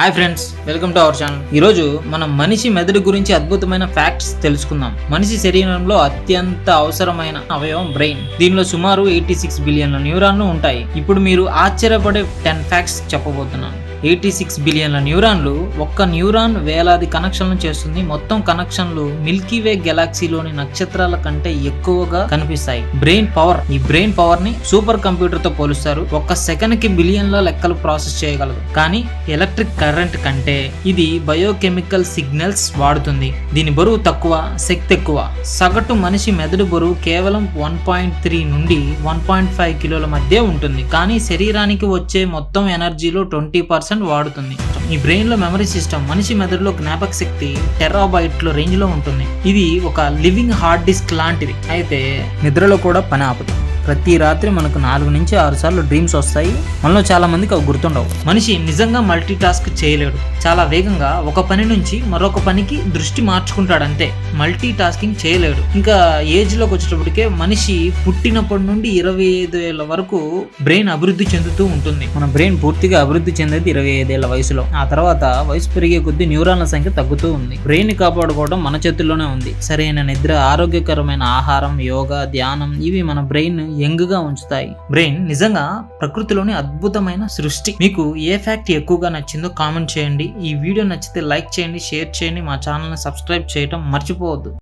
Hi friends welcome to our channel ఈరోజు మనం మనిషి మెదడు గురించి అద్భుతమైన ఫ్యాక్ట్స్ తెలుసుకుందాం. మనిషి శరీరంలో అత్యంత అవసరమైన అవయవం బ్రెయిన్ దీనిలో సుమారు ఎయిటీ సిక్స్ బిలియన్ల న్యూరాన్లు ఉంటాయి. ఇప్పుడు మీరు ఆశ్చర్యపడే టెన్ ఫ్యాక్ట్స్ చెప్పబోతున్నాను. ఎయిటీ సిక్స్ బిలియన్ల న్యూరాన్లు ఒక్క న్యూరాన్ వేలాది కనెక్షన్లు చేస్తుంది. మొత్తం కనెక్షన్లు మిల్కీవే గెలాక్సీలోని నక్షత్రాల కంటే ఎక్కువగా కనిపిస్తాయి. బ్రెయిన్ పవర్ ఈ బ్రెయిన్ పవర్ని సూపర్ కంప్యూటర్తో పోలుస్తారు. ఒక్క సెకండ్కి బిలియన్ల లెక్కలు ప్రాసెస్ చేయగలదు. కానీ ఎలక్ట్రిక్ కరెంట్ కంటే ఇది బయోకెమికల్ సిగ్నల్స్ వాడుతుంది. దీని బరువు తక్కువ శక్తి ఎక్కువ. సగటు మనిషి మెదడు బరువు కేవలం వన్ పాయింట్ త్రీ నుండి వన్ పాయింట్ ఫైవ్ కిలోల మధ్య ఉంటుంది. కానీ శరీరానికి వచ్చే మొత్తం ఎనర్జీలో ట్వంటీ పర్సెంట్ వాడుతుంది. ఈ బ్రెయిన్లో మెమరీ సిస్టమ్ మనిషి మెదడులో జ్ఞాపక శక్తి టెరాబైట్లో రేంజ్లో ఉంటుంది. ఇది ఒక లివింగ్ హార్డ్ డిస్క్ లాంటిది. అయితే నిద్రలో కూడా పని ఆపుతుంది ప్రతి రాత్రి మనకు నాలుగు నుంచి ఆరు సార్లు డ్రీమ్స్ వస్తాయి. మనలో చాలా మందికి అవి గుర్తుండవు. మనిషి నిజంగా మల్టీ టాస్క్ చేయలేడు. చాలా వేగంగా ఒక పని నుంచి మరొక పనికి దృష్టి మార్చుకుంటాడు అంతే మల్టీ టాస్కింగ్ చేయలేడు. ఇంకా ఏజ్లోకి వచ్చేటప్పటికే మనిషి పుట్టినప్పటి నుండి ఇరవై ఐదు ఏళ్ళ వరకు బ్రెయిన్ అభివృద్ధి చెందుతూ ఉంటుంది. మన బ్రెయిన్ పూర్తిగా అభివృద్ధి చెందేది ఇరవై ఐదేళ్ళ వయసులో. ఆ తర్వాత వయసు పెరిగే కొద్దీ న్యూరాన్ల సంఖ్య తగ్గుతూ ఉంది. బ్రెయిన్ కాపాడుకోవడం మన చేతుల్లోనే ఉంది. సరైన నిద్ర ఆరోగ్యకరమైన ఆహారం యోగా ధ్యానం ఇవి మన బ్రెయిన్ యంగ్గా ఉంచుతాయి. బ్రెయిన్ నిజంగా ప్రకృతిలోని అద్భుతమైన సృష్టి. మీకు ఏ ఫ్యాక్ట్ ఎక్కువగా నచ్చిందో కామెంట్ చేయండి. ఈ వీడియో నచ్చితే లైక్ చేయండి షేర్ చేయండి. మా ఛానల్ని సబ్స్క్రైబ్ చేయడం మర్చిపోవద్దు.